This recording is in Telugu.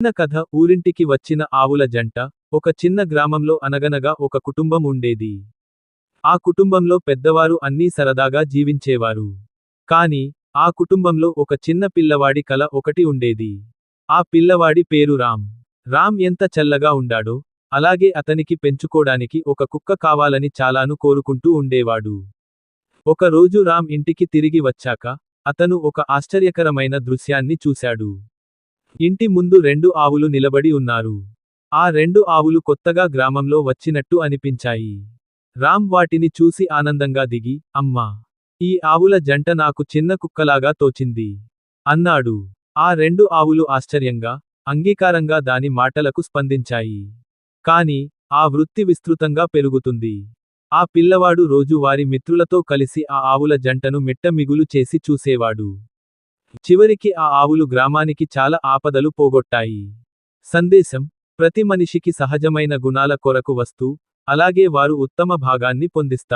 చిన్న కథ ఊరింటికి వచ్చిన ఆవుల జంట ఒక చిన్న గ్రామంలో అనగనగా ఒక కుటుంబం ఉండేది. ఆ కుటుంబంలో పెద్దవారు అన్నీ సరదాగా జీవించేవారు. కాని ఆ కుటుంబంలో ఒక చిన్న పిల్లవాడి కల ఒకటి ఉండేది. ఆ పిల్లవాడి పేరు రామ్. రామ్ ఎంత చల్లగా ఉండాడో అలాగే అతనికి పెంచుకోడానికి ఒక కుక్క కావాలని చాలాను కోరుకుంటూ ఉండేవాడు. ఒక రోజు రామ్ ఇంటికి తిరిగి వచ్చాక అతను ఒక ఆశ్చర్యకరమైన దృశ్యాన్ని చూశాడు. ఇంటి ముందు రెండు ఆవులు నిలబడి ఉన్నారు. ఆ రెండు ఆవులు కొత్తగా గ్రామంలో వచ్చినట్టు అనిపించాయి. రామ్ వాటిని చూసి ఆనందంగా దిగి అమ్మా ఈ ఆవుల జంట నాకు చిన్న కుక్కలాగా తోచింది అన్నాడు. ఆ రెండు ఆవులు ఆశ్చర్యంగా అంగీకారంగా దాని మాటలకు స్పందించాయి. కాని ఆ వృత్తి విస్తృతంగా పెరుగుతుంది. ఆ పిల్లవాడు రోజు వారి మిత్రులతో కలిసి ఆ ఆవుల జంటను మిట్టమిగులు చేసి చూసేవాడు. చివరికి ఆ ఆవులు గ్రామానికి చాలా ఆపదలు పోగొట్టాయి. సందేశం ప్రతి మనిషికి సహజమైన గుణాల కొరకు వస్తూ అలాగే వారు ఉత్తమ భాగాన్ని పొందిస్తారు.